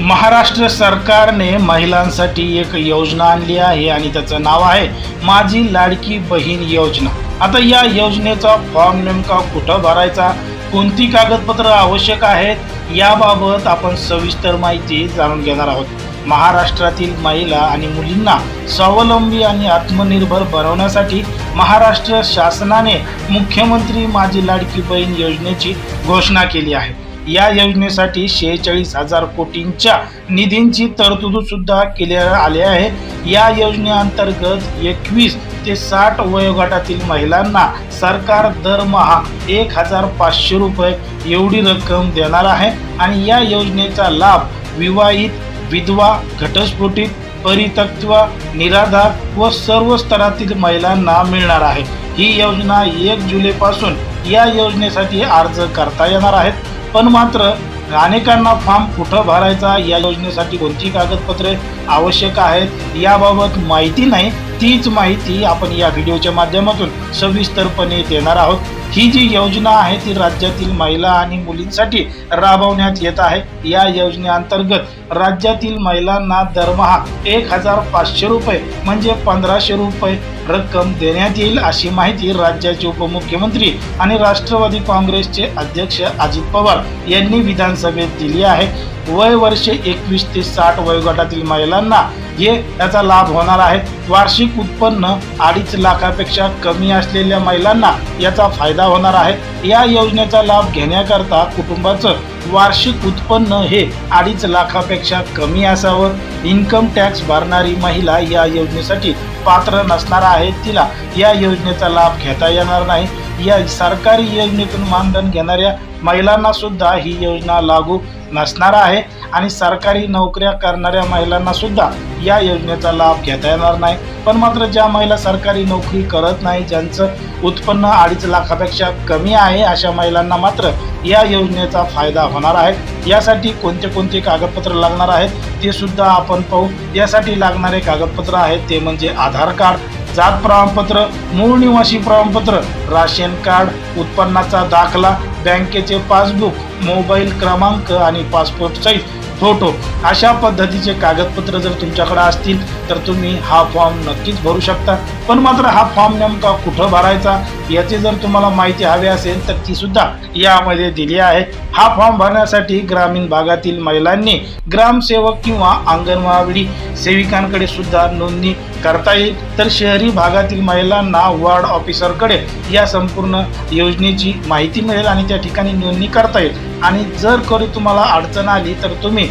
महाराष्ट्र सरकारने महिलांसाठी एक योजना आणली आहे आणि त्याचं नाव आहे माझी लाडकी बहीण योजना. आता या योजनेचा फॉर्म नेमका कुठं भरायचा? कोणती कागदपत्र आवश्यक आहेत? याबाबत आपण सविस्तर माहिती जाणून घेणार आहोत. महाराष्ट्रातील महिला आणि मुलींना स्वावलंबी आणि आत्मनिर्भर बनवण्यासाठी महाराष्ट्र शासनाने मुख्यमंत्री माझी लाडकी बहीण योजनेची घोषणा केली आहे. या योजनेसाठी शेहेचाळीस हजार कोटींच्या निधींची तरतूद सुद्धा केल्या आली आहे. या योजनेअंतर्गत एकवीस ते साठ वयोगटातील महिलांना सरकार दरमहा एक हजार पाचशे रुपये एवढी रक्कम देणार आहे आणि या योजनेचा लाभ विवाहित विधवा घटस्फोटित परितत्व निराधार व सर्व स्तरातील महिलांना मिळणार आहे. ही योजना एक जुलैपासून या योजनेसाठी अर्ज करता येणार आहेत. पण मात्र अनेकांना फॉर्म कुठं भरायचा या योजनेसाठी कोणती कागदपत्रे आवश्यक आहेत याबाबत माहिती नाही. तीच माहिती आपण या व्हिडिओच्या माध्यमातून सविस्तरपणे देणार आहोत. ही जी योजना आहे ती राज्यातील महिला आणि मुलींसाठी राबवण्यात येत आहे. या योजनेअंतर्गत राज्यातील महिलांना दरमहा एक हजार पाचशे रुपये म्हणजे पंधराशे रुपये रक्कम देण्यात येईल अशी माहिती राज्याचे उपमुख्यमंत्री आणि राष्ट्रवादी काँग्रेसचे अध्यक्ष अजित पवार यांनी विधानसभेत दिली आहे. वय वर्षे एकवीस ते साठ वयोगटातील महिलांना हे याचा लाभ होणार आहे. वार्षिक उत्पन्न अडीच लाखापेक्षा कमी असलेल्या महिलांना याचा फायदा होणार आहे. या योजनेचा लाभ घेण्याकरता कुटुंबाचं वार्षिक उत्पन्न हे अडीच लाखापेक्षा कमी असावं. इन्कम टॅक्स भरणारी महिला या योजनेसाठी पात्र नसणार आहे. तिला या योजनेचा लाभ घेता येणार नाही. या सरकारी योजनेतून मानधन घेणाऱ्या महिलांना सुद्धा ही योजना लागू नसणार आहे आणि सरकारी नोकऱ्या करणाऱ्या महिलांना सुद्धा या योजनेचा लाभ घेता येणार नाही. पण मात्र ज्या महिला सरकारी नोकरी करत नाही ज्यांचं उत्पन्न अडीच लाखापेक्षा कमी आहे अशा महिलांना मात्र या योजनेचा फायदा होणार आहे. यासाठी कोणते कोणते कागदपत्र लागणार आहेत ते सुद्धा आपण पाहू. यासाठी लागणारे कागदपत्र आहेत ते म्हणजे आधार कार्ड जात प्रमाणपत्र मूळ निवासी प्रमाणपत्र राशन कार्ड उत्पन्नाचा दाखला बँकेचे पासबुक मोबाईल क्रमांक आणि पासपोर्ट साईज फोटो अशा पद्धतीचे कागदपत्र जर तुमच्याकडे असतील तर तुम्ही हा फॉर्म नक्कीच भरू शकता. पण मात्र हा फॉर्म नेमका कुठं भरायचा याची जर तुम्हाला माहिती हवी असेल तर ती सुद्धा यामध्ये दिली आहे. हा फॉर्म भरण्यासाठी ग्रामीण भागातील महिलांनी ग्रामसेवक किंवा अंगणवाडी सेविकांकडे सुद्धा नोंदणी करता येईल. तर शहरी भागातील महिलांना वार्ड ऑफिसरकडे या संपूर्ण योजनेची माहिती मिळेल आणि त्या ठिकाणी नोंदणी करता येईल. आणि जर कधी तुम्हाला अडचण आली तर तुम्ही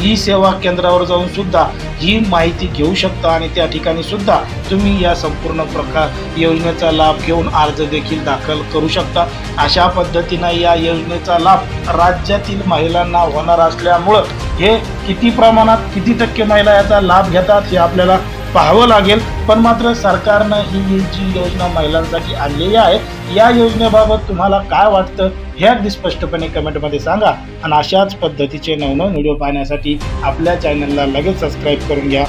ही सेवा केंद्रावर जाऊन सुद्धा ही माहिती घेऊ शकता आणि त्या ठिकाणी सुद्धा तुम्ही या संपूर्ण प्रकार योजनेचा लाभ घेऊन अर्ज देखील दाखल करू शकता. अशा पद्धतीनं या योजनेचा लाभ राज्यातील महिलांना होणार असल्यामुळं हे किती प्रमाणात किती टक्के महिला याचा लाभ घेतात हे आपल्याला पाहावं लागेल. पण मात्र सरकारनं ही जी योजना महिलांसाठी आणलेली आहे या योजनेबाबत तुम्हाला काय वाटतं हे अगदी स्पष्टपणे कमेंटमध्ये सांगा. आणि अशाच पद्धतीचे नवनव व्हिडिओ पाहण्यासाठी आपल्या चॅनलला लगेच सबस्क्राईब करून घ्या.